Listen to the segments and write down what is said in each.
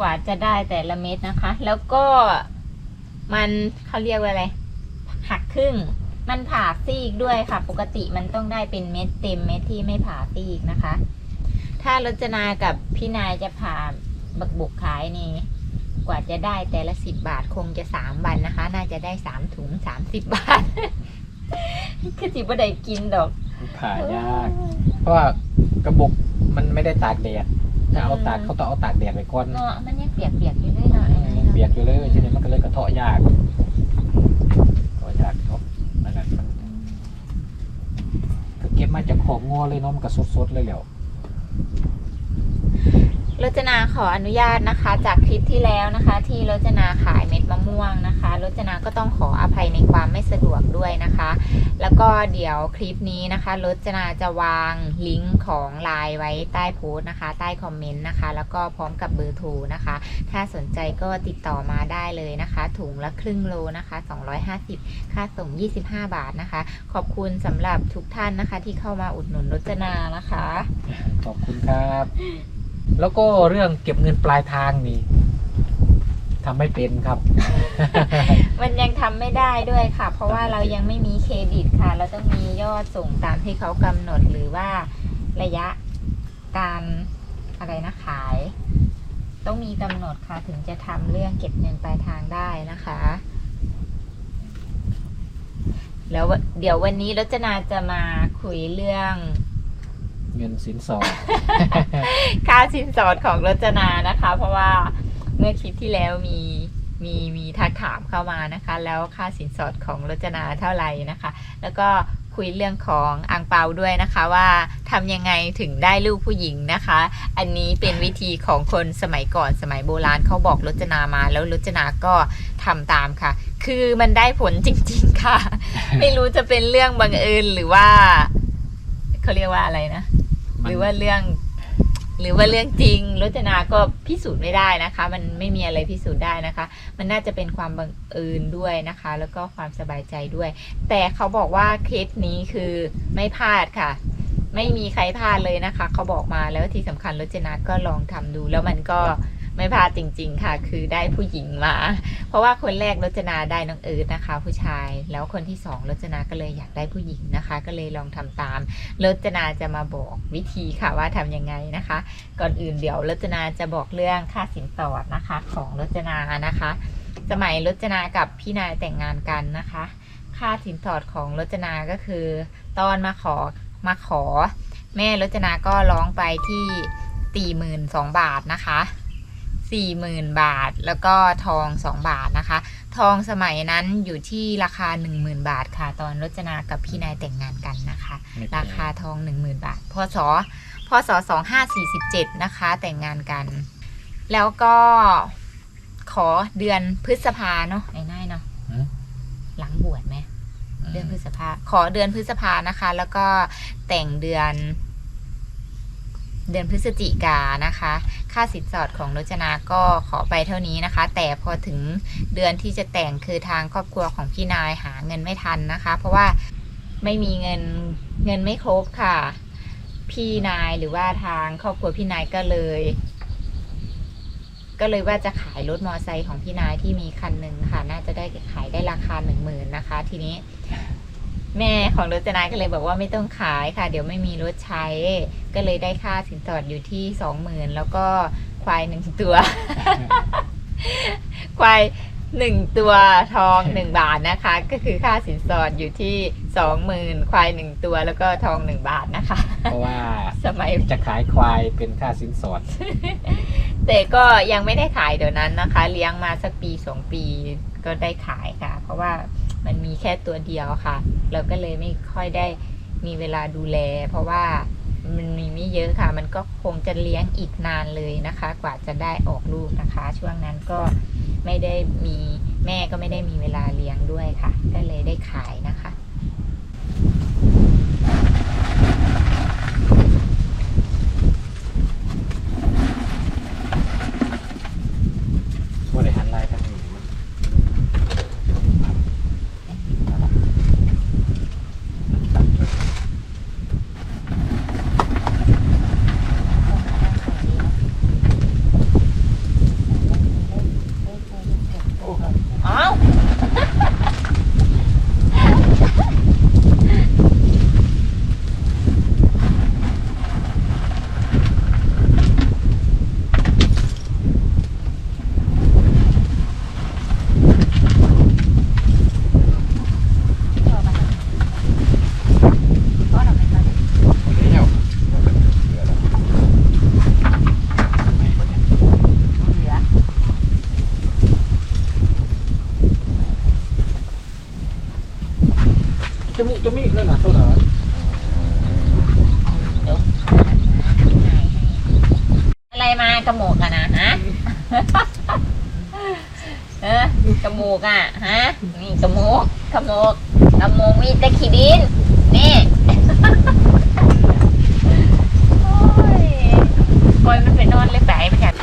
กว่าจะได้แต่ละเม็ดนะคะ แล้วก็มันเขาเรียกว่าอะไร หักครึ่ง มันผ่าซีกด้วยค่ะ ปกติมันต้องได้เป็นเม็ดเต็มเม็ดที่ไม่ผ่าซีกนะคะ ถ้ารจนากับพี่นายจะผ่าบักบุกขายนี่กว่าจะได้แต่ละสิบบาทคงจะสามวันนะคะ น่าจะได้สามถุงสามสิบบาท คือจิบ่ได้กินดอกผ่ายาก เพราะว่ากระบอกมันไม่ได้ตากแดด ถ้าเอาตากเขาต้องเอาตากแดดไว้ก่อนเนาะมันยังเปียกๆอยู่เลยเนาะไอ้นั่นยังเนาะเปียกอยู่เลยทีนี้มันก็เลยกระเทาะยากกระเทาะยากเนาะนั่นแหละมันก็เก็บมาจากของงัวเลยเนาะมันก็สดๆเลยแหล้วรจนาขออนุญาตนะคะ จากคลิปที่แล้วนะคะ ที่รจนาขายเม็ดมะม่วงนะคะร จนาก็ต้องขออภัยในความไม่สะดวกด้วยนะคะ แล้วก็เดี๋ยวคลิปนี้นะคะรจนาจะวางลิงก์ของไลน์ไว้ใต้โพสต์นะคะ ใต้คอมเมนต์นะคะ แล้วก็พร้อมกับเบอร์โทรนะคะ ถ้าสนใจก็ติดต่อมาได้เลยนะคะ ถุงละครึ่งโลนะคะ 250 ค่าส่ง 25 บาทนะคะ ขอบคุณสำหรับทุกท่านนะคะ ที่เข้ามาอุดหนุนรจนานะคะ ขอบคุณครับ แล้วก็เรื่องเก็บเงินปลายทางนี่ ทำไม่เป็นครับ มันยังทำไม่ได้ด้วยค่ะ เพราะว่าเรายังไม่มีเครดิตค่ะ เราต้องมียอดส่งตามที่เขากำหนดหรือว่าระยะการอะไรนะขาย ต้องมีกำหนดค่ะ ถึงจะทำเรื่องเก็บเงินปลายทางได้นะคะแล้วเดี๋ยววันนี้รจนาจะมาคุยเรื่อง เงินสินสอด ค่าสินสอดของรจนานะคะ เพราะว่า เมื่อคลิปที่แล้วมีมีมีทักถามเข้ามานะคะ แล้วค่าสินสอดของรจนาเท่าไหร่นะคะ แล้วก็คุยเรื่องของอังเปาด้วยนะคะว่าทำยังไงถึงได้ลูกผู้หญิงนะคะ อันนี้เป็นวิธีของคนสมัยก่อนสมัยโบราณเขาบอกรจนามา แล้วรจนาก็ทำตามค่ะ คือมันได้ผลจริง ๆค่ะ ไม่รู้จะเป็นเรื่องบังเอิญหรือว่าเขาเรียกว่าอะไรนะ หรือว่าเรื่อง หรือว่าเรื่องจริงรจนาก็พิสูจน์ไม่ได้นะคะ มันไม่มีอะไรพิสูจน์ได้นะคะ มันน่าจะเป็นความบังเอิญด้วยนะคะ แล้วก็ความสบายใจด้วย แต่เขาบอกว่าเคสนี้คือไม่พลาดค่ะ ไม่มีใครพลาดเลยนะคะ เขาบอกมาแล้วที่สำคัญรจนาก็ลองทำดูแล้วมันก็ ไม่พลาดจริง ๆ ค่ะ คือได้ผู้หญิงมา เพราะว่าคนแรกรจนาได้น้องเอิร์ธนะคะ ผู้ชาย แล้วคนที่สองรจนาก็เลยอยากได้ผู้หญิงนะคะ ก็เลยลองทำตามรจนาจะมาบอกวิธีค่ะว่าทำยังไงนะคะ ก่อนอื่นเดี๋ยวรจนาจะบอกเรื่องค่าสินสอดนะคะ ของรจนานะคะ สมัยรจนากับพี่นายแต่งงานกันนะคะ ค่าสินสอดของรจนาก็คือ ตอนมาขอมาขอ แม่รจนาก็ร้องไปที่สี่หมื่นสองบาทนะคะ สี่หมื่นบาท แล้วก็ทองสองบาทนะคะ ทองสมัยนั้นอยู่ที่ราคาหนึ่งหมื่นบาทค่ะ ตอนรจนากับพี่นายแต่งงานกันนะคะไม่แพงราคาทองหนึ่งหมื่นบาท พศ พศสองห้าสี่สิบเจ็ดนะคะ แต่งงานกัน แล้วก็ขอเดือนพฤษภาเนาะไอ้นายเนาะหืมหลังบวชไหมเดือนพฤษภา ขอเดือนพฤษภานะคะ แล้วก็แต่งเดือน เดือนพฤศจิกานะคะ ค่าสินสอดของรจนาก็ขอไปเท่านี้นะคะ แต่พอถึงเดือนที่จะแต่งคือทางครอบครัวของพี่นายหาเงินไม่ทันนะคะ เพราะว่าไม่มีเงินเงินไม่ครบค่ะ พี่นายหรือว่าทางครอบครัวพี่นายก็เลย ก็เลยว่าจะขายรถมอไซค์ของพี่นายที่มีคันหนึ่งค่ะ น่าจะได้ขายได้ราคาหนึ่งหมื่นนะคะ ทีนี้ แม่ของรถจนายก็เลยบอกว่าไม่ต้องขายค่ะ เดี๋ยวไม่มีรถใช้ ก็เลยได้ค่าสินสอดอยู่ที่สองหมื่นแล้วก็ควายหนึ่งตัว ควายหนึ่งตัวทองหนึ่งบาทนะคะ ก็คือค่าสินสอดอยู่ที่สองหมื่นควายหนึ่งตัวแล้วก็ทองหนึ่งบาทนะคะ เพราะว่าสมัยจะขายควายเป็นค่าสินสอด แต่ก็ยังไม่ได้ขายเดี๋ยวนั้นนะคะ เลี้ยงมาสักปีสองปีก็ได้ขายค่ะ เพราะว่า มันมีแค่ตัวเดียวค่ะ เราก็เลยไม่ค่อยได้มีเวลาดูแล เพราะว่ามันมีไม่เยอะค่ะ มันก็คงจะเลี้ยงอีกนานเลยนะคะ กว่าจะได้ออกลูกนะคะ ช่วงนั้นก็ไม่ได้มีแม่ก็ไม่ได้มีเวลาเลี้ยงด้วยค่ะ ก็เลยได้ขายนะคะ บริหารรายกันอยู่มัน จะมีแล้วนะตัวเหรอ อะไรมากระโมกอะนะฮะ เออกระโมกอะฮะนี่กระโมกกระโมกกระโมกมีแต่ขี้ดินนี่โอ้ยปล่อยมันไปนอนเลยไปไปกัน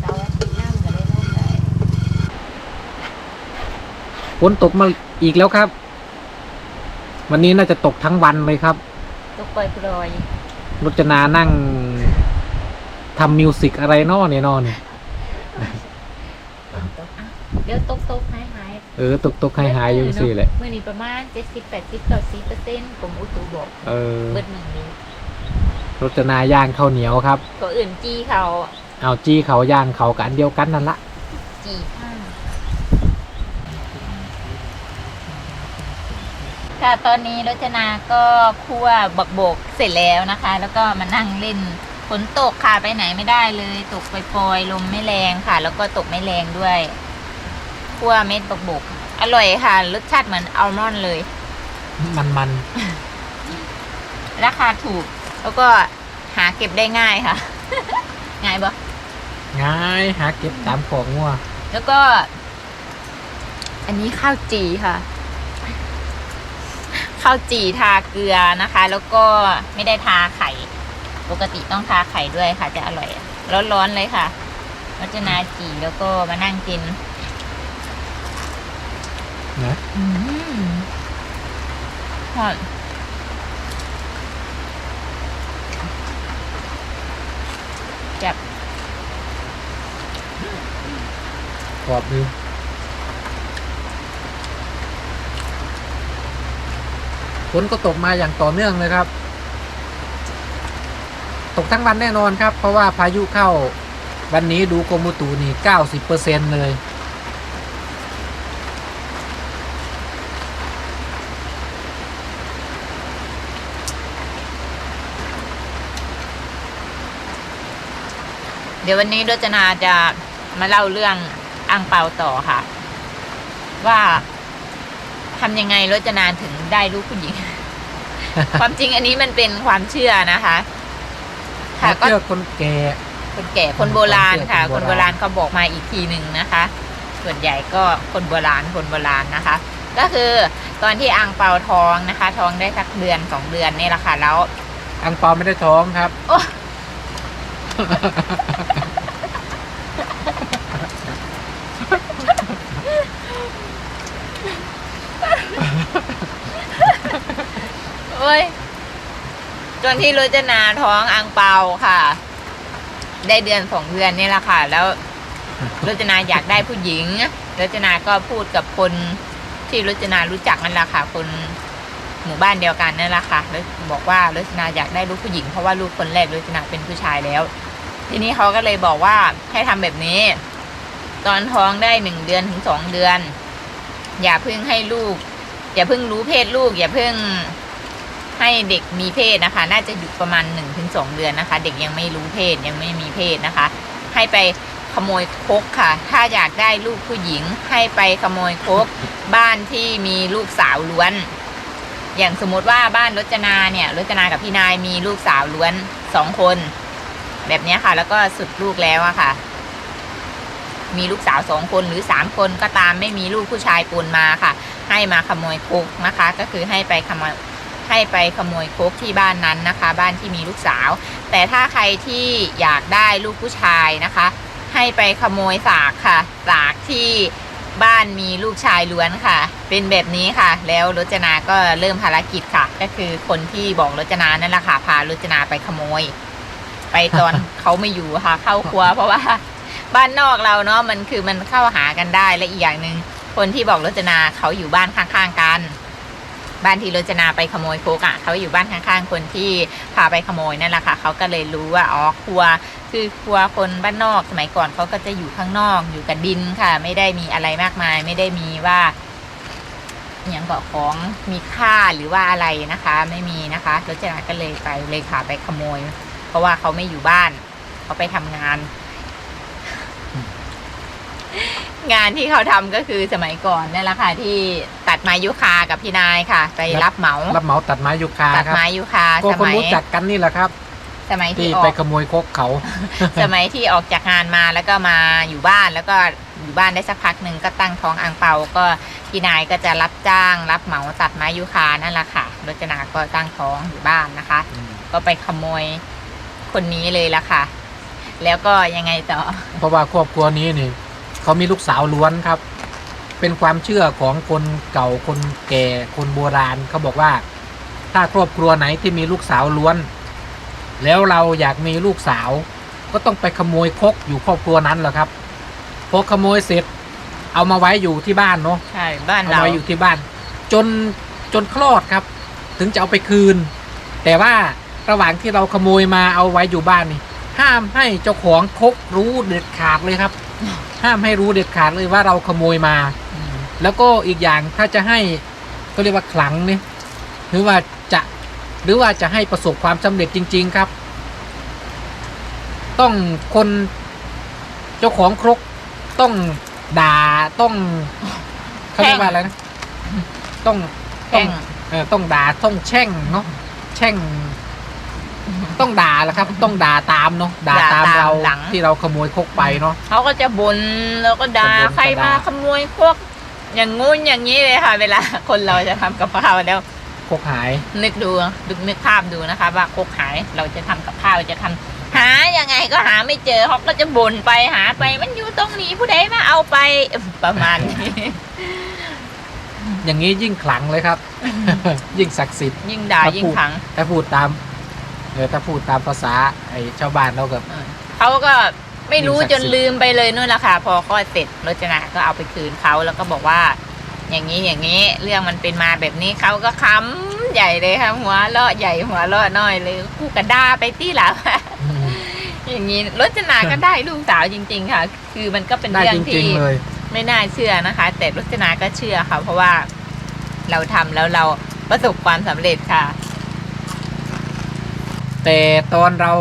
เสาร์อาทิตย์น้ำก็ได้นอนได้ ฝ นตกมาอีกแล้วครับ วันนี้น่าจะตกทั้งวันเลยครับ ตกปล่อยปลอยรจนานั่งทำมิวสิกอะไรนอเนี่ยนอเนี่ยตกอะเดี๋ยวตกตกหายหายเออตกตกหายหายๆอยังสิแหละเมื่อนี้ประมาณเจ็ดสิบแปดสิบเก้าสิบเปอร์เซ็นต์กรมอุตุบอกเออเบิดหนึ่งนี้รจนาย่างข้าวเหนียวครับ ก็อื่นจี้เขาเอาจี้เขาย่างเขากันเดียวกันนั่นละ จี้ข้าง ค่ะ ตอนนี้รจนาก็คั่วบักโบกเสร็จแล้วนะคะ แล้วก็มานั่งเล่นฝนตกค่ะไปไหนไม่ได้เลย ตกปล่อยๆลมไม่แรงค่ะ แล้วก็ตกไม่แรงด้วยคั่วเม็ดบักโบก อร่อยค่ะรสชาติเหมือนอัลมอนด์เลย มันมันราคาถูก แล้วก็หาเก็บได้ง่ายค่ะ ง่ายปะๆง่ายหาเก็บตามของงัวแล้วก็ อันนี้ข้าวจีค่ะ ข้าวจีทาเกลือนะคะ แล้วก็ไม่ได้ทาไข่ ปกติต้องทาไข่ด้วยค่ะ จะอร่อย ร้อนๆเลยค่ะวัจนาจีแล้วก็มานั่งกินนะอืมหอมจับกรอบดี ฝนก็ตกมาอย่างต่อเนื่องเลยครับ ตกทั้งวันแน่นอนครับ เพราะว่าพายุเข้าวันนี้ดูกรมอุตุนี่เก้าสิบเปอร์เซ็นเลย เดี๋ยววันนี้รจนาจะมาเล่าเรื่องอังเปาต่อค่ะ ว่า ทำยังไงรจนาถึงได้ลูกผู้หญิง ความจริงอันนี้มันเป็นความเชื่อนะคะ ค่ะก็เชื่อคนแก่คนแก่คนโบราณค่ะคคนนโบโบราณราณเขาบอกมาอีกทีหนึ่งนะคะ ส่วนใหญ่ก็คนโบราณคนโบราณนะคะ ก็คือตอนที่อังเปาท้องนะคะ ท้องได้สักเดือนสองเดือนนี่แหละค่ะแล้ว อังเปาไม่ได้ท้องครับ โอ้โอ้ยจนที่รจนาท้องอังเปาค่ะ ได้เดือนสองเดือนนี่แหละค่ะ แล้วรจนาอยากได้ผู้หญิงรจนาก็พูดกับคนที่รจนารู้จักนั่นแหละค่ะ คนหมู่บ้านเดียวกันนั่นแหละค่ะแล้วบอกว่ารจนาอยากได้ลูกผู้หญิงเพราะว่าลูกคนแรกรจนาเป็นผู้ชายแล้ว ทีนี้เขาก็เลยบอกว่าให้ทำแบบนี้ ตอนท้องได้หนึ่งเดือนถึงสองเดือน อย่าเพิ่งให้ลูก อย่าเพิ่งรู้เพศลูก อย่าเพิ่ง ให้เด็กมีเพศนะคะ น่าจะอยู่ประมาณหนึ่งถึงสองเดือนนะคะ เด็กยังไม่รู้เพศยังไม่มีเพศนะคะ ให้ไปขโมยคกค่ะ ถ้าอยากได้ลูกผู้หญิงให้ไปขโมยคกบ้านที่มีลูกสาวล้วน อย่างสมมติว่าบ้านรจนาเนี่ยรจนากับพี่นายมีลูกสาวล้วนสองคน แบบนี้ค่ะ แล้วก็สุดลูกแล้วอะค่ะ มีลูกสาวสองคนหรือสามคนก็ตามไม่มีลูกผู้ชายปนมาค่ะ ให้มาขโมยคกนะคะ ก็คือให้ไปขโมย ให้ไปขโมยโคกที่บ้านนั้นนะคะ บ้านที่มีลูกสาว แต่ถ้าใครที่อยากได้ลูกผู้ชายนะคะ ให้ไปขโมยสากค่ะ สากที่บ้านมีลูกชายล้วนค่ะ เป็นแบบนี้ค่ะ แล้วรจนาก็เริ่มภารกิจค่ะ ก็คือคนที่บอกรจนานั่นแหละค่ะ พารจนาไปขโมย ไปตอนเขาไม่อยู่ค่ะ เข้าครัว เพราะว่าบ้านนอกเราเนาะมันคือมันเข้าหากันได้และอีกอย่างหนึ่งคนที่บอกรจนาเขาอยู่บ้านข้างๆกัน บ้านที่รจนาไปขโมยโคกอะ่ะเขาอยู่บ้านข้างๆ คนที่พาไปขโมยนั่นแหละค่ะเขาก็เลยรู้ว่าอ๋อครัวคือครัวคนบ้านนอกสมัยก่อนเขาก็จะอยู่ข้างนอกอยู่กับดินค่ะ ไม่ได้มีอะไรมากมาย ไม่ได้มีว่าอย่างบอกของมีค่าหรือว่าอะไรนะคะ ไม่มีนะคะรจนาก็เลยไปเลยค่ะไปขโมย เพราะว่าเขาไม่อยู่บ้านเขาไปทำงาน งานที่เขาทำก็คือสมัยก่อนนั่นแหละค่ะที่ ตัดไม้ยุคากับพี่นายค่ะ ไปรับเหมารับเหมาตัดไม้ยูคาตัดครับไม้ยุคาก็สคนมัยรู้จักกันนี่แหละครับ สมัยที่ที่ออไปกขโมยคกเขา สมัยที่ออกจากงานมาแล้วก็มาอยู่บ้านแล้วก็อยู่บ้านได้สักพักหนึ่งก็ตั้งท้องอ่างเปาก็พี่นายก็จะรับจ้าง รับเหมาตัดไม้ยูคานั่นแหละค่ะรจนาก็ตั้งท้องอยู่บ้านนะคะ ก็ไปขโมยคนนี้เลยละค่ะ แล้วก็ยังไงต่อ เพราะว่าครอบครัวนี้นี่เขามีลูกสาวล้วนครับ เป็นความเชื่อของคนเก่าคนแก่คนโบราณเขาบอกว่า ถ้าครอบครัวไหนที่มีลูกสาวล้วน แล้วเราอยากมีลูกสาว ก็ต้องไปขโมยคกอยู่ครอบครัวนั้นแหละครับพอขโมยเสร็จ เอามาไว้อยู่ที่บ้านเนาะใช่บ้านเอาเราไว้อยู่ที่บ้าน จนจนคลอดครับ ถึงจะเอาไปคืน แต่ว่าระหว่างที่เราขโมยมาเอาไว้อยู่บ้านนี่ห้ามให้เจ้าของคกรู้เด็ดขาดเลยครับ ห้ามให้รู้เด็ดขาดเลยว่าเราขโมยมาอืมแล้วก็อีกอย่างถ้าจะให้ก็เรียกว่าขลังเนี่ยหรือว่าจะหรือว่าจะให้ประสบความสำเร็จจริง ๆครับ ต้องคนเจ้าของครกต้องด่าต้องเขาเรียกว่าอะไรนะต้องต้อแข่งงเออต้องด่าต้องแช่งเนาะแช่ง ต้องด่าแหละครับ ต้องด่าตามเนาะด่าตามเราหลัง ที่เราขโมยครกไปเนาะ เขาก็จะบ่นแล้วก็ด่าจะบ่นใครมาจะด่า ขโมยพวก อย่างงู้นอย่างนี้เลยค่ะ เวลา คนเราจะทำกับข้าวแล้วครกหาย นึกดูดึกนึกภาพดูนะคะ ว่าโคกหายเราจะทำกับข้าวจะทำหายังไงก็หาไม่เจอเขาก็จะบ่นไปหาไป มันอยู่ตรงนี้ผู้ใดมาเอาไปประมาณนี้ อย่างนี้ยิ่งขลังเลยครับ ยิ่งศักดิ์สิทธิ์ยิ่งด่าถ้ายิ่งพูดขัง ถ้าพูดตาม เออถ้าพูดตามภาษาไอ้ชาวบ้านเรากับ เขาก็ไม่รู้จนลืมไปเลยนู่นแหละค่ะ พอคลอดเสร็จรจนาก็เอาไปคืนเขาแล้วก็บอกว่า อย่างนี้อย่างนี้เรื่องมันเป็นมาแบบนี้เขาก็ค้ำใหญ่เลยค่ะหัวเราะใหญ่หัวเราะน้อยเลยกูกระด้าไปที่หลังอย่างนี้รจนาก็ได้ลูกสาวจริง ๆ ค่ะ คือมันก็เป็นเรื่องที่ไม่น่าเชื่อนะคะ แต่รจนาก็เชื่อค่ะ เพราะว่าเราทำแล้วเราประสบความสำเร็จค่ะ แต่ตอนเรา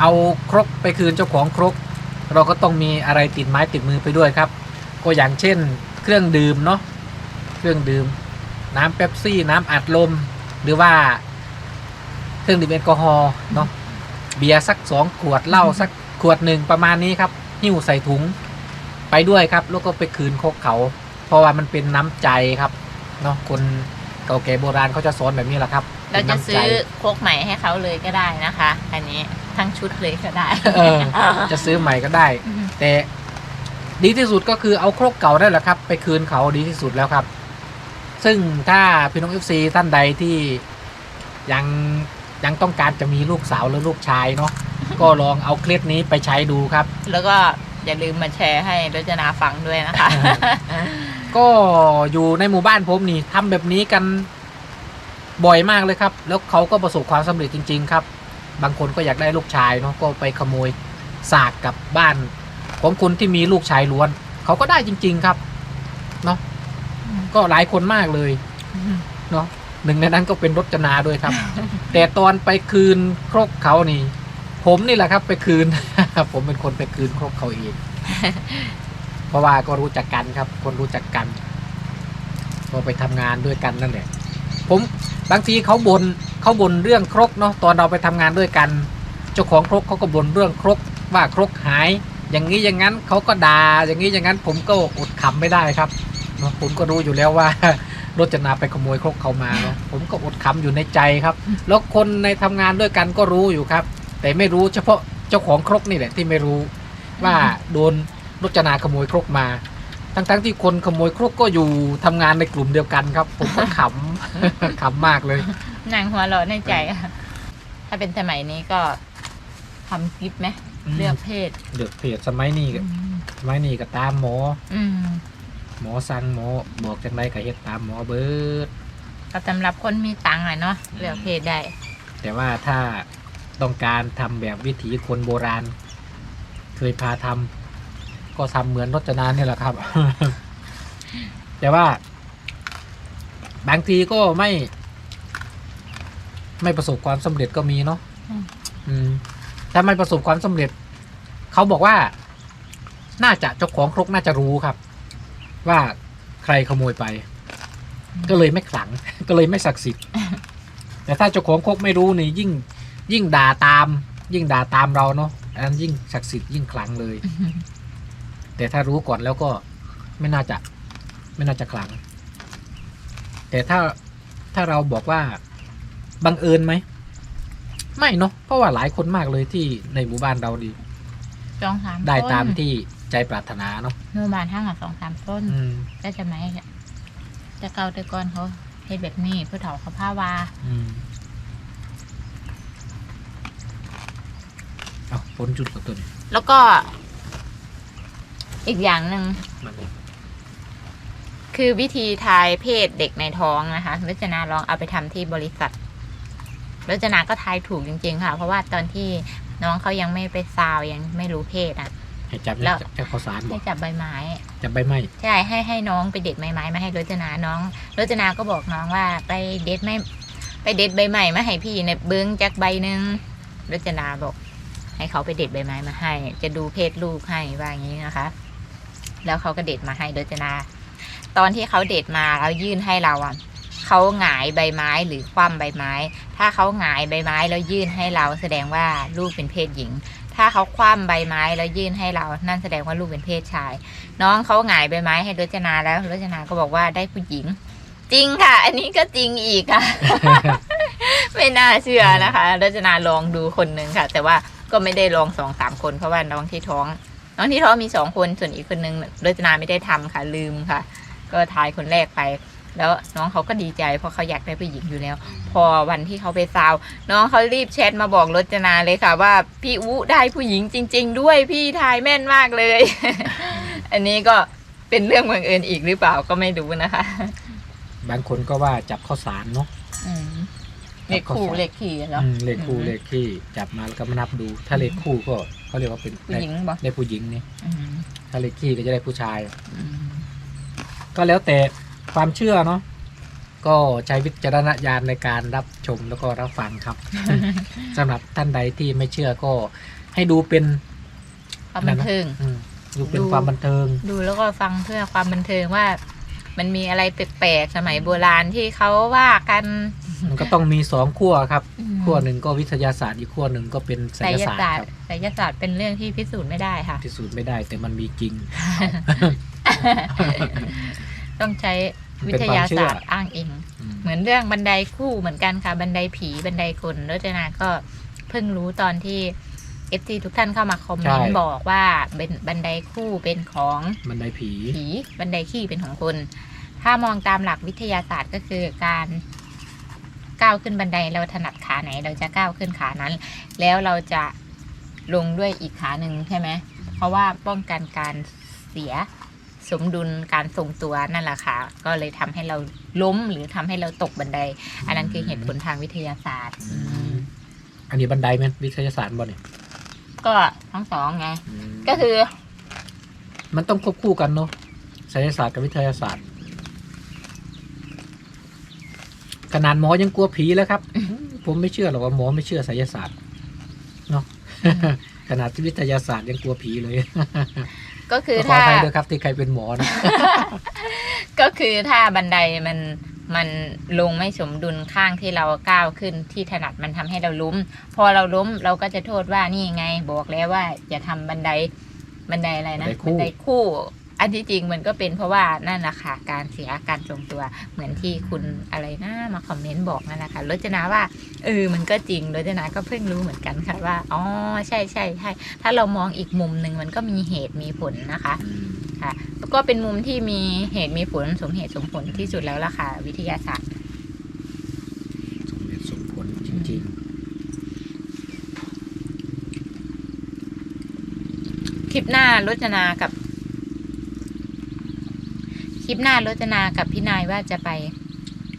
เอาครกไปคืนเจ้าของครก เราก็ต้องมีอะไรติดไม้ติดมือไปด้วยครับ ก็อย่างเช่น เครื่องดื่มเนาะเครื่องดื่ม น้ำเป๊ปซี่ น้ำอัดลม หรือว่าเครื่องดื่มแอลกอฮอล์เนาะเบียร์สักสองขวดเหล้าสักขวดหนึ่งประมาณนี้ครับหิ้วใส่ถุงไปด้วยครับ แล้วก็ไปคืนคกเขา เพราะว่ามันเป็นน้ำใจครับเนาะคนเก่าแก่โบราณเขาจะสอนแบบนี้แหละครับ เราป็นจะน้ำใจซื้อโคกใหม่ให้เขาเลยก็ได้นะคะ อันนี้ทั้งชุดเลยก็ได้เออจะซื้อใหม่ก็ได้ แต่ดีที่สุดก็คือเอาครกเก่าได้แหละครับ ไปคืนเขาดีที่สุดแล้วครับ ซึ่งถ้าพี่น้องเอฟซีท่านใดที่ยังยังต้องการจะมีลูกสาวหรือลูกชายเนาะก็ลองเอาเคล็ดนี้ไปใช้ดูครับ แล้วก็อย่าลืมมาแชร์ให้รจนาฟังด้วยนะคะ ก็อยู่ในหมู่บ้านผมนี่ทำแบบนี้กัน บ่อยมากเลยครับ แล้วเขาก็ประสบความสำเร็จจริง ๆ ครับ บางคนก็อยากได้ลูกชายเนาะก็ไปขโมยสากกลับบ้าน ของคนที่มีลูกชายล้วน เขาก็ได้จริง ๆ ครับเนาะก็หลายคนมากเลยเนาะหนึ่งในนั้นก็เป็นรจนาด้วยครับ แต่ตอนไปคืนครกเขานี่ ผมนี่แหละครับ ไปคืน ผมเป็นคนไปคืนครกเขาเองเพราะว่าก็รู้จักกันครับ คนรู้จักกัน ก็ไปทำงานด้วยกันนั่นแหละ ผมบางทีเขาบนเขาบ่นเรื่องครกเนาะตอนเราไปทำงานด้วยกัน เจ้าของครกเขาก็บ่นเรื่องครกว่าครกหาย อย่างนี้อย่างนั้นเขาก็ด่าอย่างนี้อย่างนั้นผมก็อดขำไม่ได้ครับผมก็รู้อยู่แล้วว่ารจนาไปขโมยครกเขามาเนาะผมก็อดขำอยู่ในใจครับ แล้วคนในทำงานด้วยกันก็รู้อยู่ครับ แต่ไม่รู้เฉพาะเจ้าของครกนี่แหละที่ไม่รู้ว่าโดนรจนาขโมยครกมา ทั้งๆที่คนขโมยครกก็อยู่ทำงานในกลุ่มเดียวกันครับ ผมก็ขำขำมากเลยนางหัวเราะในใจค่ะถ้าเป็นสมัยนี้ก็ทำคลิปไหมเลือกเพศเดือดเพจสมัยนี้ก็สมัยนี้ก็ตามหมออืมหมอสั่งหมอบอกจังไรก็เฮ็ดตามหมอเบิดก็สำหรับคนมีตังค์อะเนาะเลือกเพศได้ แต่ว่าถ้าต้องการทำแบบวิถีคนโบราณ เคยพาทำ ก็ทำเหมือนรจนาเนี่ยแหละครับ แต่ว่า บางทีก็ไม่ ไม่ประสบความสำเร็จก็มีเนาะอืมอืมถ้าไม่ประสบความสำเร็จ เขาบอกว่า น่าจะเจ้าของครกน่าจะรู้ครับ ว่าใครขโมยไป ก็เลยไม่ขลัง ก็เลยไม่ศักดิ์สิทธิ์ แต่ถ้าเจ้าของครกไม่รู้นี่ยิ่ง ยิ่งด่าตาม ยิ่งด่าตามเราเนาะอันนั้นยิ่งศักดิ์สิทธิ์ยิ่งขลังเลย แต่ถ้ารู้ก่อนแล้วก็ไม่น่าจะ ไม่น่าจะขลัง แต่ถ้าถ้าเราบอกว่าบังเอิญไหม ไม่เนาะเพราะว่าหลายคนมากเลยที่ในหมู่บ้านเราดีสองสามได้ต้นตามที่ใจปรารถนาเนาะหมู่บ้านห้างอะสองสามต้นอืมก็จะไหมจะเกาแต่ก่อนเขาเฮ็ดแบบนี้ผู้เฒ่าเขาผ้าวาอืมเอาพ้นจุดกับตัวนี้แล้วก็ อีกอย่างหนึ่งมันเนี่ยคือวิธีทายเพศเด็กในท้องนะคะรจนาลองเอาไปทำที่บริษัทรจนาก็ทายถูกจริง ๆ ค่ะ เพราะว่าตอนที่น้องเขายังไม่ไปซาวยังไม่รู้เพศอะให้จับแล้วจับจับข้าวสารบให้อกจับใบไม้ จับใบไม้ใช่ให้ให้น้องไปเด็ดใบไม้มาให้รจนาน้องรจนาก็บอกน้องว่าไปเด็ดไม่ไปเด็ดใบใหม่มาให้พี่ในเบิ้งจากใบหนึ่งรจนาบอก ให้เขาไปเด็ดใบไม้มาให้ จะดูเพศลูกให้ว่าอย่างนี้นะคะ แล้วเขาก็เด็ดมาให้ดรจนา ตอนที่เขาเด็ดมาแล้วยื่นให้เราอะเขาหงายใบไม้หรือคว่ำใบไม้ ถ้าเขาหงายใบไม้แล้วยื่นให้เรา แสดงว่าลูกเป็นเพศหญิง ถ้าเขาคว่ำใบไม้แล้วยื่นให้เรา นั่นแสดงว่าลูกเป็นเพศชาย น้องเขาหงายใบไม้ให้รจนาแล้วรจนาก็บอกว่าได้ผู้หญิง จริงค่ะ อันนี้ก็จริงอีกค่ะ ไม่น่าเชื่อนะคะรจนาลองดูคนหนึ่งค่ะ แต่ว่าก็ไม่ได้ลองสองสามคนเพราะว่าน้องที่ท้อง น้องที่ท้องมีสองคนส่วนอีกคนนึงรจนาไม่ได้ทำค่ะลืมค่ะ ก็ทายคนแรกไปแล้วน้องเขาก็ดีใจเพราะเขาอยากได้ผู้หญิงอยู่แล้ว พอวันที่เขาไปซาว น้องเขารีบแชทมาบอกรจนาเลยค่ะ ว่าพี่อุได้ผู้หญิงจริง ๆ ด้วยพี่ทายแม่นมากเลย อันนี้ก็เป็นเรื่องบังเอิญอีกหรือเปล่าก็ไม่รู้นะคะ บางคนก็ว่าจับข้าวสารเนาะอืมเลขคู่เลขขี่เหรออืมเลขคู่อืมเลขที่จับมาแล้วก็มานับดู ถ้าเลขคู่ก็ เขาเรียกว่าเป็นผู้หญิงบอกได้ผู้หญิงนี่อืมถ้าเลขขี้ก็จะได้ผู้ชาย อืมก็แล้วแต่ความเชื่อเนาะก็ใช้วิจารณญาณในการรับชมแล้วก็รับฟังครับ สำหรับท่านใดที่ไม่เชื่อก็ให้ดูเป็น ความบันเทิง อืมดูเป็นดู ความบันเทิง ดูแล้วก็ฟังเพื่อความบันเทิงว่า มันมีอะไรแปลกๆสมัยโบราณที่เขาว่ากัน มันก็ต้องมีสองขั้วครับ อืม ขั้วหนึ่งก็วิทยาศาสตร์อีกขั้วหนึ่งก็เป็นไสไสยยศาสตร์ศาสตคร์รับไสยศาสตร์เป็นเรื่องที่พิสูจน์ไม่ได้ค่ะ พิสูจน์ไม่ได้แต่มันมีจริง ต้องใช้วิทยาศาสตร์อ้างอิงอืมเหมือนเรื่องบันไดคู่เหมือนกันค่ะ บันไดผีบันไดคนรจนาก็เพิ่งรู้ตอนที่เอฟซีทุกท่านเข้ามาคอมเมนต์บอกว่าเป็นบันไดคู่เป็นของบันไดผีผีบันไดขี้เป็นของคน ถ้ามองตามหลักวิทยาศาสตร์ก็คือการ ก้าวขึ้นบันไดเราถนัดขาไหน เราจะก้าวขึ้นขานั้น แล้วเราจะลงด้วยอีกขาหนึ่งใช่ไหมเพราะว่าป้องกันการเสียสมดุลการทรงตัวนั่นแหละค่ะ ก็เลยทำให้เราล้มหรือทำให้เราตกบันได อันนั้นคือเหตุผลทางวิทยาศาสตร์อืมอันนี้บันไดไหมวิทยาศาสตร์บ่เนี่ยก็ทั้งสองไงอืมก็คือ มันต้องควบคู่กันเนาะไสยศาสตร์กับวิทยาศาสตร์ ขนาดหมอยังกลัวผีแล้วครับ ผมไม่เชื่อหรอกว่าหมอไม่เชื่อไสยศาสตร์เนาะขนาดที่วิทยาศาสตร์ยังกลัวผีเลยก็คือก็ขอถ้าอภัยด้วยครับที่ใครเป็นหมอนะก็คือถ้าบันไดมันมันลงไม่สมดุลข้างที่เราก้าวขึ้นที่ถนัดมันทำให้เราล้ม พอเราล้มเราก็จะโทษว่านี่ไง บอกแล้วว่าอย่าทำบันไดบันไดอะไรนะบันไดคู่ไดคู่ อันที่จริงมันก็เป็นเพราะว่านั่นแหละค่ะการเสียการทรงตัวเหมือนที่คุณอะไรนะมาคอมเมนต์บอกนั่นแหละค่ะรจนาว่าเออมันก็จริงรจนาก็เพิ่งรู้เหมือนกันค่ะว่าอ๋อใช่ใช่ใช่ถ้าเรามองอีกมุมหนึ่งมันก็มีเหตุมีผลนะคะแล้วก็เป็นมุมที่มีเหตุมีผลสมเหตุสมผลที่สุดแล้วล่ะค่ะ วิทยาศาสตร์สมเหตุสมผลจริงคลิปหน้ารจนากับค ลิปหน้ารจนากับพี่นายว่าจะไป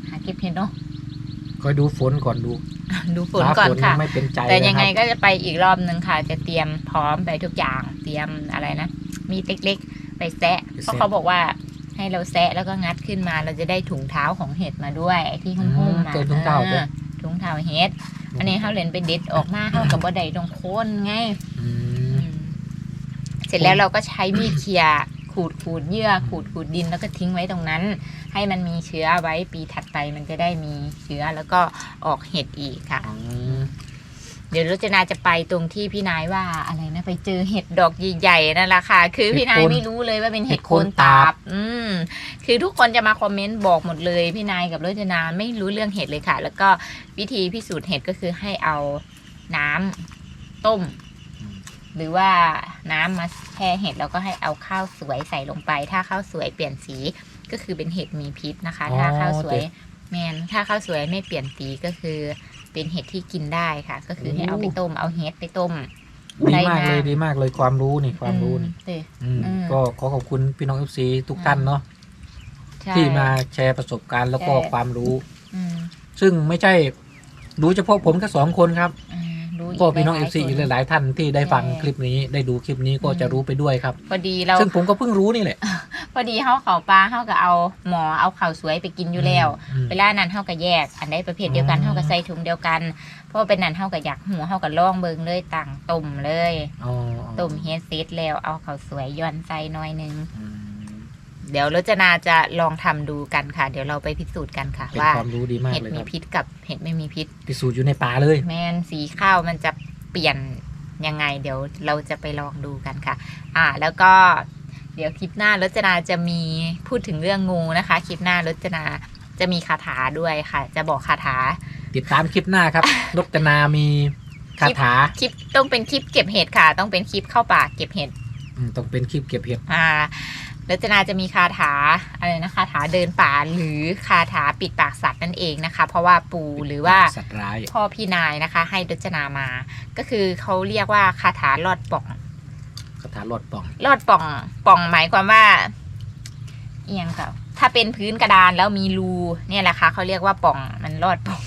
หาคลิปเห็นเนาะๆคอยดูฝนก่อนดูดูฝนก่อนฟ้าค่ะยังไม่เป็นใจแต่ยังไงนะครับก็จะไปอีกรอบนึงค่ะ จะเตรียมพร้อมไปทุกอย่างเตรียมอะไรนะมีดเล็กๆ ไปแซะเพราะเขาบอกว่าให้เราแซะแล้วก็งัดขึ้นมา เราจะได้ถุงเท้าของเห็ดมาด้วยไอ้ที่หุ้มๆมาเจอถุงเท้าเจออ่าถุงเท้าเห็ดอันนี้เขาเล่นไปเด็ดออกมาเข้ากับบ่ได้ตรงโคนไงอืมเสร็จแล้วเราก็ใช้มีดเขี่ย ขูดขูดเยื่อขูดขูดดินแล้วก็ทิ้งไว้ตรงนั้น ให้มันมีเชื้อไว้ปีถัดไปมันจะได้มีเชื้อแล้วก็ออกเห็ดอีกค่ะอืมเดี๋ยวรจนาจะไปตรงที่พี่นายว่าอะไรนะไปเจอเห็ดดอกใหญ่ๆนั่นแหละค่ะ คือพี่นายไม่รู้เลยว่าเป็นเห็ดโคนตาบ อืม คือทุกคนจะมาคอมเมนต์บอกหมดเลย พี่นายกับรจนาไม่รู้เรื่องเห็ดเลยค่ะ แล้วก็วิธีพิสูจน์เห็ดก็คือให้เอาน้ำต้ม หรือว่าน้ำมาแช่เห็ดแล้วก็ให้เอาข้าวสวยใส่ลงไป ถ้าข้าวสวยเปลี่ยนสีก็คือเป็นเห็ดมีพิษนะคะ ถ้าข้าวสวยแมนถ้าข้าวสวยไม่เปลี่ยนสีก็คือ เป็นเห็ดที่กินได้ค่ะ ก็คือให้เอาไปต้มเอาเห็ดไปต้มดีมากได้เลยนะดีมากเลยความรู้นี่ความรู้นี่อืมอืมอืมก็ขอขอบคุณพี่น้องเอฟซีทุกท่านเนาะใช่ที่มาแชร์ประสบการณ์แล้วก็ใช่ความรู้อืมซึ่งไม่ใช่รู้เฉพาะผมแค่สองคนครับอ่า รู้ก็พี่น้องหเอลายฟๆซีคอีกหลายๆท่านที่ได้ฟังใช่คลิปนี้ได้ดูคลิปนี้ก็อืมจะรู้ไปด้วยครับ พอดีเรา ซึ่งผมก็เพิ่งรู้นี่แหละพอดีเขาเขาปลาเขาก็เอาหมอเอาข่าวสวยไปกินอยู่แล้ว อืม เวลานั้นเฮาก็แยก อันใดประเภทเดียวกันอ๋อเฮาก็ใส่ถุงเดียวกัน เพราะว่าเป็นนั้นเฮาก็อยากหัวเฮาก็ล่องเบิงเลยต่างต้มเลยอ๋อต้มเฮดเซตแล้วเอาข้าวสวยย้อนใส่หน้อยหนึง อืม เดี๋ยวรจนาจะลองทำดูกันค่ะ เดี๋ยวเราไปพิสูจน์กันค่ะ เป็นว่าความรู้ดีมากเห็ดเลยมีครับพิษกับเห็ดไม่มีพิษ พิสูจน์อยู่ในป่าเลย แมนสีข้าวมันจะเปลี่ยนยังไง เดี๋ยวเราจะไปลองดูกันค่ะ อ่า แล้วก็เดี๋ยวคลิปหน้ารจนาจะมีพูดถึงเรื่องงูนะคะ คลิปหน้ารจนาจะมีคาถาด้วยค่ะ จะบอกคาถา ติดตามคลิปหน้าครับรจนามีคาถาคลิปต้องเป็นคลิปเก็บเห็ดค่ะ ต้องเป็นคลิปเข้าป่าเก็บเห็ด อืมต้องเป็นคลิปเก็บเห็ด อ่า แล้วจนาจะมีคาถาอะไรนะคาถาเดินป่าหรือคาถาปิดปากสัตว์นั่นเองนะคะ เพราะว่าปู่หรือว่าสัตว์ร้ายพ่อพี่นายนะคะ ให้รจนามา ก็คือเขาเรียกว่าคาถาลอดป่องคาถาลอดป่อง ลอดป่องป่องหมายความว่าเอียงค่ะถ้าเป็นพื้นกระดานแล้วมีรูเนี่ยแหละค่ะเขาเรียกว่าป่องมันลอดป่อง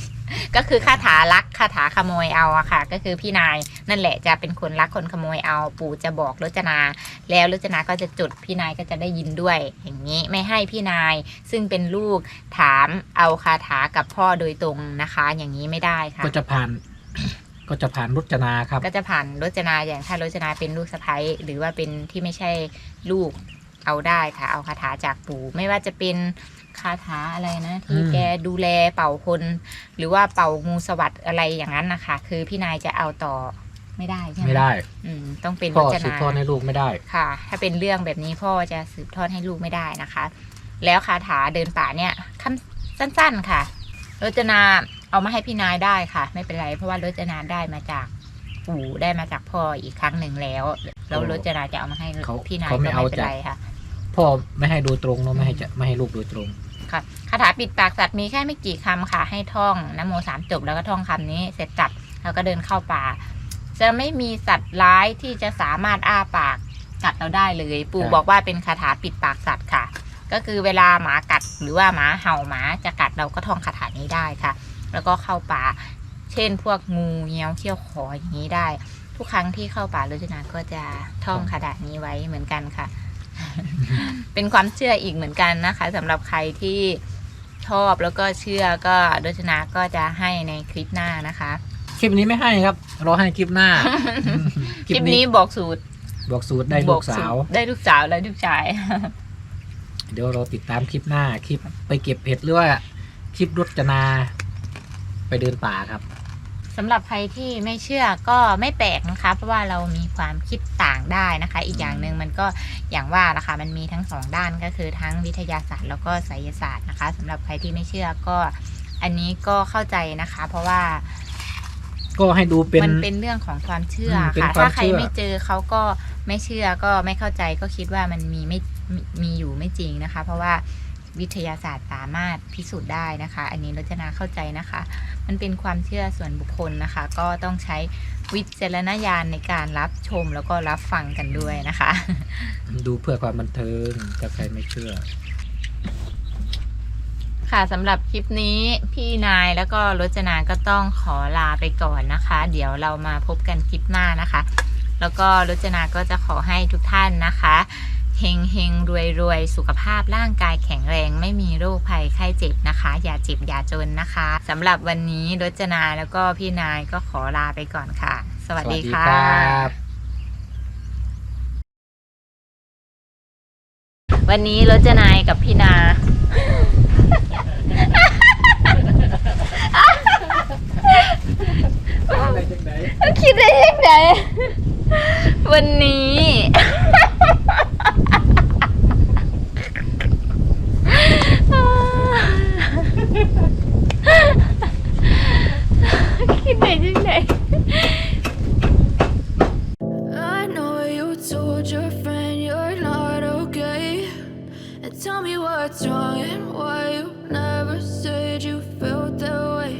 ก็คือคาถาลักคาถาขโมยเอาอะค่ะ ก็คือพี่นายนั่นแหละจะเป็นคนลักคนขโมยเอา ปู่จะบอกรจนา แล้วรจนาก็จะจุดพี่นายก็จะได้ยินด้วย อย่างนี้ไม่ให้พี่นายซึ่งเป็นลูกถามเอาคาถากับพ่อโดยตรงนะคะ อย่างนี้ไม่ได้ค่ะ ก็จะผ่านก็จะผ่านรจนาครับ ก็จะผ่านรจนาอย่างถ้ารจนาเป็นลูกสะใภ้หรือว่าเป็นที่ไม่ใช่ลูกเอาได้ค่ะ เอาคาถาจากปู่ไม่ว่าจะเป็น คาถาอะไรนะที่อืมแกดูแลเป่าคน หรือว่าเป่างูสวัสด์อะไรอย่างนั้นนะคะคือพี่นายจะเอาต่อไม่ได้ใช่ไหมไม่ได้ อืมต้องเป็นพ่รอจสืบนาทอดให้ลูกไม่ได้ค่ะ ถ้าเป็นเรื่องแบบนี้พ่อจะสืบทอดให้ลูกไม่ได้นะคะ แล้วคาถาเดินป่าเนี่ยคำสั้น ๆค่ะรจนาเอามาให้พี่นายได้ค่ะ ไม่เป็นไร เพราะว่ารจนาได้มาจากปู่ได้มาจากพ่ออีกครั้งหนึ่งแล้ว แล้วรจนาจะเอามาให้เขาพี่นายเขาก็ไม่ไม่เอาเป็นจากไรค่ะ พ่อไม่ให้โดยตรงเนาะไม่ให้จะไม่ให้ลูกโดยตรงค่ะคาถาปิดปากสัตว์มีแค่ไม่กี่คำค่ะ ให้ท่องนโมสามจบแล้วก็ท่องคำนี้ เสร็จจับแล้วก็เดินเข้าป่า จะไม่มีสัตว์ร้ายที่จะสามารถอ้าปากกัดเราได้เลย ปู่ครับบอกว่าเป็นคาถาปิดปากสัตว์ค่ะ ก็คือเวลาหมากัดหรือว่าหมาเห่าหมาจะกัดเราก็ท่องคาถานี้ได้ค่ะ แล้วก็เข้าป่า เช่น พวกงูเงี้ยวเขี้ยวขออย่างนี้ได้ ทุกครั้งที่เข้าป่าลุจนาก็จะท่องคาถานี้ไว้เหมือนกันค่ะ เป็นความเชื่ออีกเหมือนกันนะคะสำหรับใครที่ชอบแล้วก็เชื่อก็รจนาก็จะให้ในคลิปหน้านะคะ คลิปนี้ไม่ให้ครับรอให้คลิปหน้า คลิปนี้บอกสูตรบอกสูตรได้ลูกสาว ได้ลูกสาวและลูกชาย เดี๋ยวเราติดตามคลิปหน้าคลิปไปเก็บเห็ดหรือว่า คลิปรจนา ไปเดินป่าครับ สำหรับใครที่ไม่เชื่อก็ไม่แปลกนะคะ เพราะว่าเรามีความคิดต่างได้นะคะ อีกอย่างหนึ่งมันก็อย่างว่านะคะมันมีทั้งสองด้านก็คือทั้งวิทยาศาสตร์แล้วก็ไสยศาสตร์นะคะสำหรับใครที่ไม่เชื่อก็อันนี้ก็เข้าใจนะคะ เพราะว่า ก็ให้ดูเป็นมันเป็นเรื่องของความเชื่ออืมเป็นค่ะความถ้าใครเชื่อไม่เจอเขาก็ไม่เชื่อก็ไม่เข้าใจก็คิดว่ามันมีไม่มีมีอยู่ไม่จริงนะคะ เพราะว่าวิทยาศาสตร์สามารถพิสูจน์ได้นะคะ อันนี้รจนาเข้าใจนะคะ มันเป็นความเชื่อส่วนบุคคลนะคะ ก็ต้องใช้วิจารณญาณในการรับชมแล้วก็รับฟังกันด้วยนะคะ ดูเพื่อความบันเทิงถ้าใครไม่เชื่อ ค่ะสำหรับคลิปนี้พี่นายแล้วก็รจนาก็ต้องขอลาไปก่อนนะคะ เดี๋ยวเรามาพบกันคลิปหน้านะคะ แล้วก็รจนาก็จะขอให้ทุกท่านนะคะเฮงเฮงรวยรวยสุขภาพร่างกายแข็งแรงไม่มีโรคภั ยไข้เจ็บนะคะ อย่าเจ็บอย่าจนนะคะสำหรับวันนี้รจนาแล้วก็พี่นายก็ขอลาไปก่อนค่ะ สวัสดีค่ะรับวันนี้รจนายกับพี่นา คิดได้ยังไงวันนี้ คิดได้ยังไง I know you told your friend you're not okay. And tell me what's wrong and why you never said you felt that way.